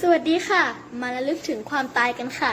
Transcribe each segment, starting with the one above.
สวัสดีค่ะ มาระลึกถึงความตายกันค่ะ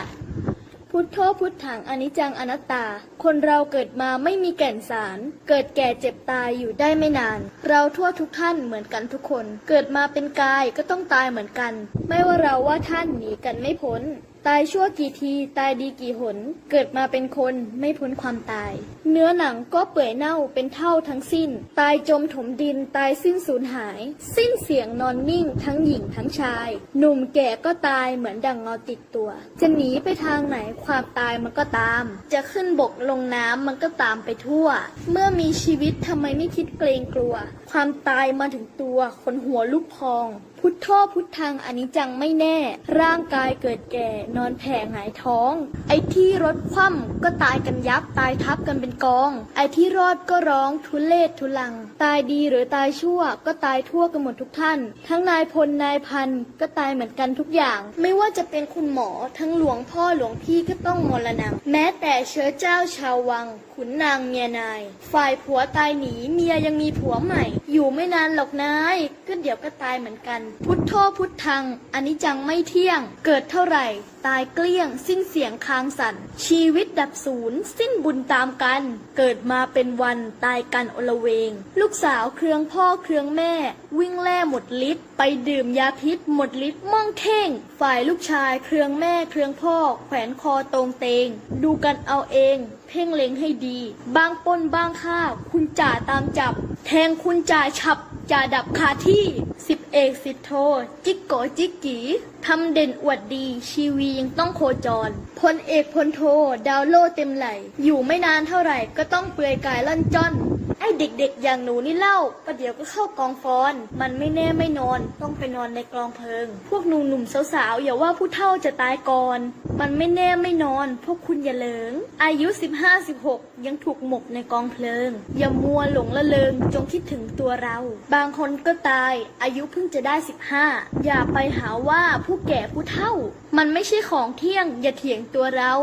พุทโธพุทธังอนิจจังอนัตตา คนเราเกิดมาไม่มีแก่นสาร เกิดแก่เจ็บตายอยู่ได้ไม่นาน เราทั่วทุกท่านเหมือนกันทุกคน เกิดมาเป็นกายก็ต้องตายเหมือนกัน ไม่ว่าเราว่าท่านหนีกันไม่พ้น ตายชั่วกี่ที ตายดีกี่หน เกิดมาเป็นคนไม่พ้นความตาย เนื้อหนังก็เปื่อยเน่าเป็นเท่าทั้งสิ้น ตายจมถมดินตายสิ้นสูญหาย สิ้นเสียงนอนนิ่งทั้งหญิงทั้งชาย หนุ่มแก่ก็ตายเหมือนดังเงาติดตัว จะหนีไปทางไหนความตายมันก็ตาม จะขึ้นบกลงน้ำมันก็ตามไปทั่ว เมื่อมีชีวิตทำไมไม่คิดเกรงกลัว ความตายมาถึงตัวคนหัวลุกพอง พุทโธพุทธังอนิจจังไม่แน่ ร่างกายเกิดแก่นอนแผ่หงายท้อง ไอ้ที่รถคว่ำก็ตายกันยับตายทับกันเป็นกอง ไอ้ที่รอดก็ร้องทุเลศทุลัง ตายดีหรือตายชั่วก็ตายทั่วกันหมดทุกท่าน ทั้งนายพลนายพันก็ตายเหมือนกันทุกอย่าง ไม่ว่าจะเป็นคุณหมอทั้งหลวงพ่อหลวงพี่ก็ต้องมรณะแม้แต่เชื้อเจ้าชาววัง ขุนนางเมียนาย ฝ่ายผัวตายหนีเมียยังมีผัวใหม่ อยู่ไม่นานหรอกนายก็เดี๋ยวก็ตายเหมือนกัน พุทโธพุทธังอันนี้จังไม่เที่ยง เกิดเท่าไหร่ ตายเกลี้ยง สิ้นเสียงคางสันชีวิตดับศูนย์ สิ้นบุญตามกัน เกิดมาเป็นวันตายกันอลเวง ลูกสาวเครืองพ่อเครืองแม่ วิ่งแล่หมดฤทธิ์ไปดื่มยาพิษหมดฤทธิ์ม่องเท่ง ฝ่ายลูกชายเครืองแม่เครืองพ่อ แขวนคอตรงเตง ดูกันเอาเอง เพ่งเล็งให้ดี บางป้นบางฆ่าคุณจ่าตามจับ แทงคุณจ่าฉับจ่าดับคาที่สิ เอกสิทธโท จิกโกจิกกีทำเด่นอวดดี ชีวียังต้องโคจร พลเอกพลโท ดาวโลเต็มไหล อยู่ไม่นานเท่าไหร่ก็ต้องเปลือยกายล่อนจ้อน ไอเด็กๆ อย่างหนูนี่เล่าประเดี๋ยวก็เข้ากองฟอน มันไม่แน่ไม่นอน ต้องไปนอนในกลองเพลิง พวกหนุ่มหนุ่มสาวๆ อย่าว่าผู้เฒ่าจะตายก่อน มันไม่แน่ไม่นอน พวกคุณอย่าเหลิง อายุ 15-16 ยังถูกหมกในกองเพลิง อย่ามัวหลงละเริงจงคิดถึงตัวเรา บางคนก็ตาย อายุเพิ่งจะได้ 15 อย่าไปหาว่าผู้แก่ผู้เฒ่า มันไม่ใช่ของเที่ยง อย่าเถียงตัวเรา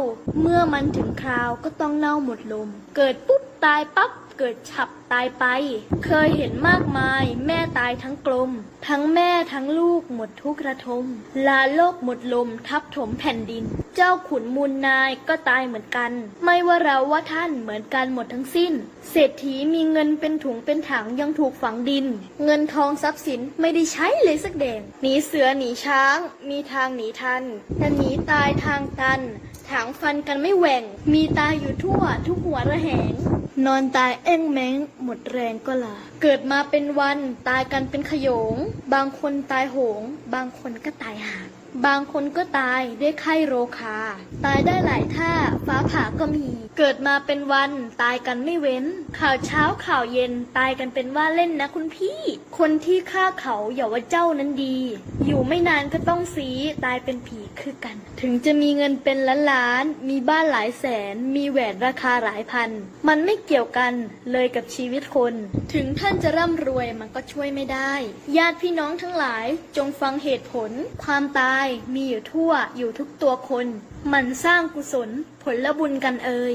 เมื่อมันถึงคราวก็ต้องเน่าหมดลม เกิดปุ๊บตายปั๊บ เกิดฉับ ตายไป เคยเห็นมากมาย แม่ตายทั้งกลม ทั้งแม่ทั้งลูกหมดทุกระทม ลาโลกหมดลมทับถมแผ่นดิน เจ้าขุนมูลนายก็ตายเหมือนกัน ไม่ว่าเราว่าท่านเหมือนกันหมดทั้งสิ้น เศรษฐีมีเงินเป็นถุงเป็นถังยังถูกฝังดิน เงินทองทรัพย์สินไม่ได้ใช้เลยสักแดงหนีเสือหนีช้าง มีทางหนีทันแต่หนีตายทางตันถางฟันกันไม่แหว่ง มีตายอยู่ทั่วทุกหัวระแหง นอนตายเอ้งแมงหมดแรงก็ลา เกิดมาเป็นวันตายกันเป็นขโยง บางคนตายโหง บางคนก็ตายหาก บางคนก็ตายด้วยไข้โรคา ตายได้หลายท่า ฟ้าผ่าก็มี เกิดมาเป็นวันตายกันไม่เว้น ข่าวเช้าข่าวเย็นตายกันเป็นว่าเล่นนะคุณพี่ คนที่ฆ่าเขาอย่าว่าเจ้านั้นดี อยู่ไม่นานก็ต้องสีตายเป็นผีคือกัน ถึงจะมีเงินเป็นล้านล้านๆมีบ้านหลายแสน มีแหวนราคาหลายพัน มันไม่เกี่ยวกันเลยกับชีวิตคน ถึงท่านจะร่ำรวยมันก็ช่วยไม่ได้ ญาติพี่น้องทั้งหลายจงฟังเหตุผล ความตายายมีอยู่ทั่วอยู่ทุกตัวคน มันสร้างกุศลผลบุญกันเอ่ย